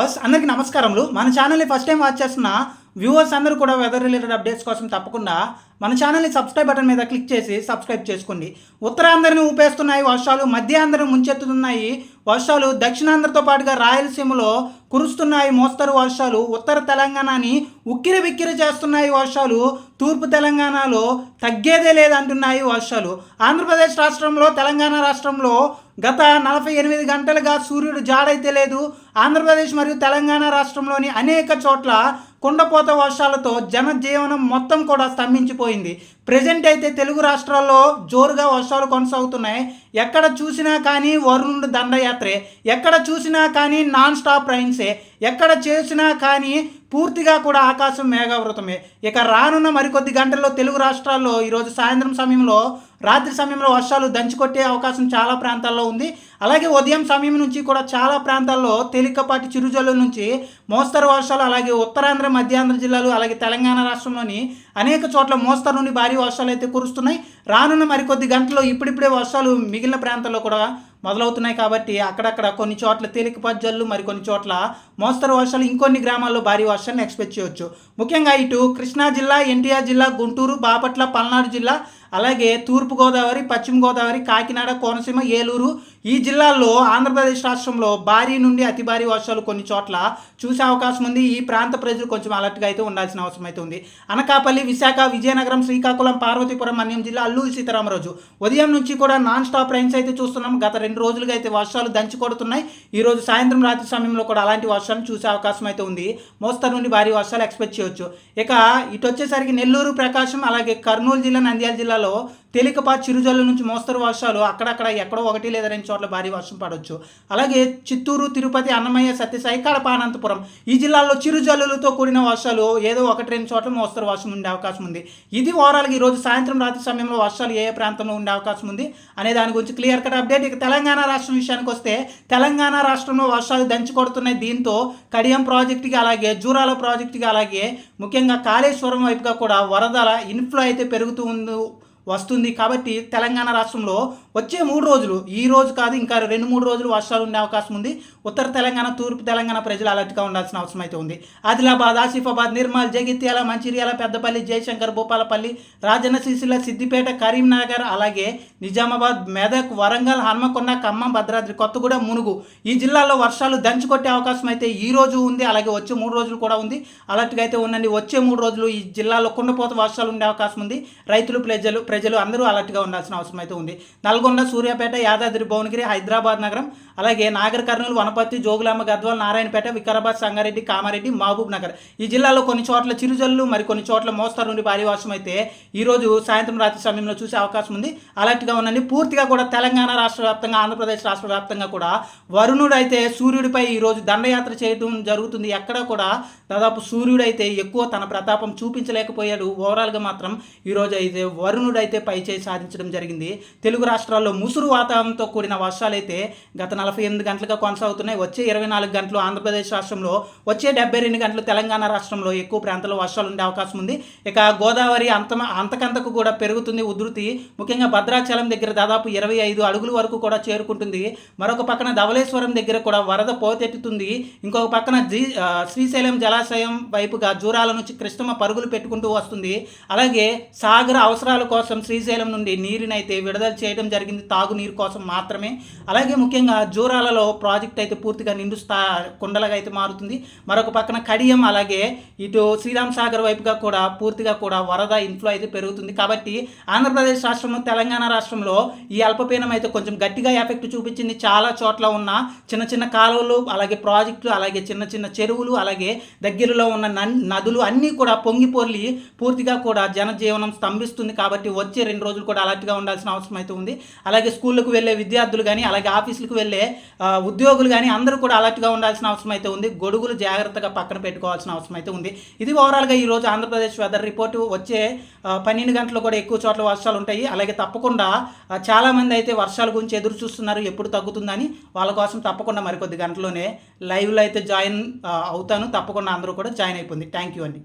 Viewers అందరికీ నమస్కారములు. మన ఛానల్ని ఫస్ట్ టైం వాచ్ చేస్తున్న వ్యూవర్స్ అందరూ కూడా వెదర్ రిలేటెడ్ అప్డేట్స్ కోసం తప్పకుండా మన ఛానల్ని సబ్స్క్రైబ్ బటన్ మీద క్లిక్ చేసి సబ్స్క్రైబ్ చేసుకోండి. ఉత్తరాంధ్రని ఊపేస్తున్నాయి వర్షాలు మధ్యాంధ్రను ముంచెత్తుతున్నాయి వర్షాలు దక్షిణాంధ్రతో పాటుగా రాయలసీమలో కురుస్తున్నాయి మోస్తరు వర్షాలు ఉత్తర తెలంగాణని ఉక్కిరి బిక్కిరి చేస్తున్నాయి వర్షాలు తూర్పు తెలంగాణలో తగ్గేదే లేదంటున్నాయి వర్షాలు. ఆంధ్రప్రదేశ్ రాష్ట్రంలో తెలంగాణ రాష్ట్రంలో గత నలభై ఎనిమిది గంటలుగా సూర్యుడు జాడైతే లేదు. ఆంధ్రప్రదేశ్ మరియు తెలంగాణ రాష్ట్రంలోని అనేక చోట్ల కుండపోత వర్షాలతో జనజీవనం మొత్తం కూడా స్తంభించిపోయింది. ప్రజెంట్ అయితే తెలుగు రాష్ట్రాల్లో జోరుగా వర్షాలు కొనసాగుతున్నాయి. ఎక్కడ చూసినా కానీ వరుణుడు దండయాత్రే ఎక్కడ చూసినా కానీ నాన్ స్టాప్ రైన్సే ఎక్కడ చేసినా కానీ పూర్తిగా కూడా ఆకాశం మేఘావృతమే. ఇక రానున్న మరికొద్ది గంటల్లో తెలుగు రాష్ట్రాల్లో ఈరోజు సాయంత్రం సమయంలో రాత్రి సమయంలో వర్షాలు దంచుకొట్టే అవకాశం చాలా ప్రాంతాల్లో ఉంది. అలాగే ఉదయం సమయం నుంచి కూడా చాలా ప్రాంతాల్లో తేలికపాటి చిరుజల్లు నుంచి మోస్తరు వర్షాలు అలాగే ఉత్తరాంధ్ర మధ్యాంధ్ర జిల్లాలు అలాగే తెలంగాణ రాష్ట్రంలోని అనేక చోట్ల మోస్తరు నుండి భారీ వర్షాలు అయితే కురుస్తున్నాయి. రానున్న మరికొద్ది గంటల్లో ఇప్పుడిప్పుడే వర్షాలు మిగిలిన ప్రాంతాల్లో కూడా మొదలవుతున్నాయి కాబట్టి అక్కడక్కడ కొన్ని చోట్ల తేలికపాటి జల్లు మరికొన్ని చోట్ల మోస్తరు వర్షాలు ఇంకొన్ని గ్రామాల్లో భారీ వర్షాన్ని ఎక్స్పెక్ట్ చేయవచ్చు ముఖ్యంగా ఇటు కృష్ణా జిల్లా ఎన్టీఆర్ జిల్లా గుంటూరు బాపట్ల పల్నాడు జిల్లా అలాగే తూర్పుగోదావరి పశ్చిమ గోదావరి కాకినాడ కోనసీమ ఏలూరు ఈ జిల్లాల్లో ఆంధ్రప్రదేశ్ రాష్ట్రంలో భారీ నుండి అతి భారీ వర్షాలు కొన్ని చోట్ల చూసే అవకాశం ఉంది. ఈ ప్రాంత ప్రజలు కొంచెం అలర్ట్గా అయితే ఉండాల్సిన అవసరం అయితే ఉంది. అనకాపల్లి విశాఖ విజయనగరం శ్రీకాకుళం పార్వతీపురం మన్యం జిల్లా అల్లూరి సీతారామరాజు ఉదయం నుంచి కూడా నాన్ స్టాప్ రైన్స్ అయితే చూస్తున్నాం. గత రెండు రోజులుగా అయితే వర్షాలు దంచి కొడుతున్నాయి. ఈ రోజు సాయంత్రం రాత్రి సమయంలో కూడా అలాంటి వర్షాలు చూసే అవకాశం అయితే ఉంది. మోస్తరు నుండి భారీ వర్షాలు ఎక్స్పెక్ట్ చేయొచ్చు. ఇక ఇటు వచ్చేసరికి నెల్లూరు ప్రకాశం అలాగే కర్నూలు జిల్లా నంద్యాల జిల్లా జిల్లాలో తేలికపాటి చిరుజల్లు నుంచి మోస్తరు వర్షాలు అక్కడక్కడ ఎక్కడో ఒకటి లేదా రెండు చోట్ల భారీ వర్షం పడవచ్చు అలాగే చిత్తూరు తిరుపతి అన్నమయ్య సత్యసాయి కడప అనంతపురం ఈ జిల్లాల్లో చిరుజల్లులతో కూడిన వర్షాలు ఏదో ఒకటి రెండు చోట్ల మోస్తరు వర్షం ఉండే అవకాశం ఉంది. ఇది ఓవరాల్గా ఈరోజు సాయంత్రం రాత్రి సమయంలో వర్షాలు ఏ ఏ ప్రాంతంలో ఉండే అవకాశం ఉంది అనే దాని గురించి క్లియర్ కట్ అప్డేట్. ఇక తెలంగాణ రాష్ట్రం విషయానికి వస్తే తెలంగాణ రాష్ట్రంలో వర్షాలు దంచి కొడుతున్నాయి దీంతో కడియం ప్రాజెక్టుకి అలాగే జూరాల ప్రాజెక్టుకి అలాగే ముఖ్యంగా కాళేశ్వరం వైపుగా కూడా వరదల ఇన్ఫ్లో అయితే పెరుగుతూ ఉంది వస్తుంది. కాబట్టి తెలంగాణ రాష్ట్రంలో వచ్చే మూడు రోజులు ఈ రోజు కాదు ఇంకా రెండు మూడు రోజులు వర్షాలు ఉండే అవకాశం ఉంది. ఉత్తర తెలంగాణ తూర్పు తెలంగాణ ప్రజలు అలర్ట్గా ఉండాల్సిన అవసరం అయితే ఉంది. ఆదిలాబాద్ ఆసిఫాబాద్ నిర్మల్ జగిత్యాల మంచిర్యాల పెద్దపల్లి జయశంకర్ భూపాలపల్లి రాజన్న సిరిసిల్ల సిద్దిపేట కరీంనగర్ అలాగే నిజామాబాద్ మెదక్ వరంగల్ హన్మకొండ ఖమ్మం భద్రాద్రి కొత్తగూడెం మునుగు. ఈ జిల్లాల్లో వర్షాలు దంచుకొట్టే అవకాశం అయితే ఈ రోజు ఉంది. అలాగే వచ్చే మూడు రోజులు కూడా ఉంది. అలర్ట్గా అయితే ఉండండి. వచ్చే మూడు రోజులు ఈ జిల్లాలో కుండపోత వర్షాలు ఉండే అవకాశం ఉంది. రైతులు ప్రజలు ప్రజలు అందరూ అలర్ట్గా ఉండాల్సిన అవసరం అయితే ఉంది. నల్గొండ సూర్యాపేట యాదాద్రి భువనగిరి హైదరాబాద్ నగరం అలాగే నాగర్ కర్నూలు వనపర్తి జోగులాంబ గద్వాల్ నారాయణపేట వికారాబాద్ సంగారెడ్డి కామారెడ్డి మహబూబ్ నగర్. ఈ జిల్లాలో కొన్ని చోట్ల చిరుజల్లు మరి కొన్ని చోట్ల మోస్తరు నుండి భారీ వర్షం అయితే ఈరోజు సాయంత్రం రాత్రి సమయంలో చూసే అవకాశం ఉంది. అలర్ట్గా ఉండండి. పూర్తిగా కూడా తెలంగాణ రాష్ట్ర వ్యాప్తంగా ఆంధ్రప్రదేశ్ రాష్ట్ర వ్యాప్తంగా కూడా వరుణుడు అయితే సూర్యుడిపై ఈ రోజు దండయాత్ర చేయడం జరుగుతుంది. ఎక్కడ కూడా దాదాపు సూర్యుడు అయితే ఎక్కువ తన ప్రతాపం చూపించలేకపోయాడు. ఓవరాల్గా మాత్రం ఈరోజు అయితే వరుణుడు అయితే పై చేయి సాధించడం జరిగింది. తెలుగు రాష్ట్రాల్లో ముసురు వాతావరణంతో కూడిన వర్షాలు అయితే గత నలభై ఎనిమిది గంటలుగా కొనసాగుతున్నాయి. వచ్చే ఇరవై నాలుగు గంటలు ఆంధ్రప్రదేశ్ రాష్ట్రంలో వచ్చే డెబ్బై రెండు గంటలు తెలంగాణ రాష్ట్రంలో ఎక్కువ ప్రాంతాల్లో వర్షాలు ఉండే అవకాశం ఉంది. ఇక గోదావరి అంత అంతకంతకు కూడా పెరుగుతుంది ఉధృతి. ముఖ్యంగా భద్రాచలం దగ్గర దాదాపు ఇరవై ఐదు అడుగుల వరకు కూడా చేరుకుంటుంది. మరొక పక్కన ధవళేశ్వరం దగ్గర కూడా వరద పోతెత్తుతుంది. ఇంకొక పక్కన జీ శ్రీశైలం జలాశయం వైపుగా జూరాల నుంచి కృష్ణమ్మ పరుగులు పెట్టుకుంటూ వస్తుంది. అలాగే సాగర అవసరాల కోసం శ్రీశైలం నుండి నీరునైతే విడుదల చేయడం జరిగింది. తాగునీరు కోసం మాత్రమే. అలాగే ముఖ్యంగా జూరాలలో ప్రాజెక్ట్ అయితే పూర్తిగా నిండు స్థా కుండలుగా అయితే మారుతుంది. మరొక పక్కన కడియం అలాగే ఇటు శ్రీరామ్ సాగర్ వైపుగా కూడా పూర్తిగా కూడా వరద ఇన్ఫ్లో అయితే పెరుగుతుంది. కాబట్టి ఆంధ్రప్రదేశ్ రాష్ట్రంలో తెలంగాణ రాష్ట్రంలో ఈ అల్పపీనం అయితే కొంచెం గట్టిగా ఎఫెక్ట్ చూపించింది. చాలా చోట్ల ఉన్న చిన్న చిన్న కాలువలు అలాగే ప్రాజెక్టులు అలాగే చిన్న చిన్న చెరువులు అలాగే దగ్గరలో ఉన్న నదులు అన్నీ కూడా పొంగిపొర్లి పూర్తిగా కూడా జనజీవనం స్తంభిస్తుంది. కాబట్టి వచ్చే రెండు రోజులు కూడా అలర్ట్గా ఉండాల్సిన అవసరం అయితే ఉంది. అలాగే స్కూళ్ళకు వెళ్ళే విద్యార్థులు కానీ అలాగే ఆఫీసులకు వెళ్ళే ఉద్యోగులు కానీ అందరూ కూడా అలర్ట్గా ఉండాల్సిన అవసరం అయితే ఉంది. గొడుగులు జాగ్రత్తగా పక్కన పెట్టుకోవాల్సిన అవసరం అయితే ఉంది. ఇది ఓవరాల్గా ఈ రోజు ఆంధ్రప్రదేశ్ వెదర్ రిపోర్టు వచ్చే పన్నెండు గంటలు కూడా ఎక్కువ చోట్ల వర్షాలు ఉంటాయి. అలాగే తప్పకుండా చాలామంది అయితే వర్షాల గురించి ఎదురు చూస్తున్నారు. ఎప్పుడు తగ్గుతుందని వాళ్ళ కోసం తప్పకుండా మరికొద్ది గంటలోనే లైవ్లో అయితే జాయిన్ అవుతాను. తప్పకుండా అందరూ కూడా జాయిన్ అయిపోయింది థ్యాంక్ యూ అండి.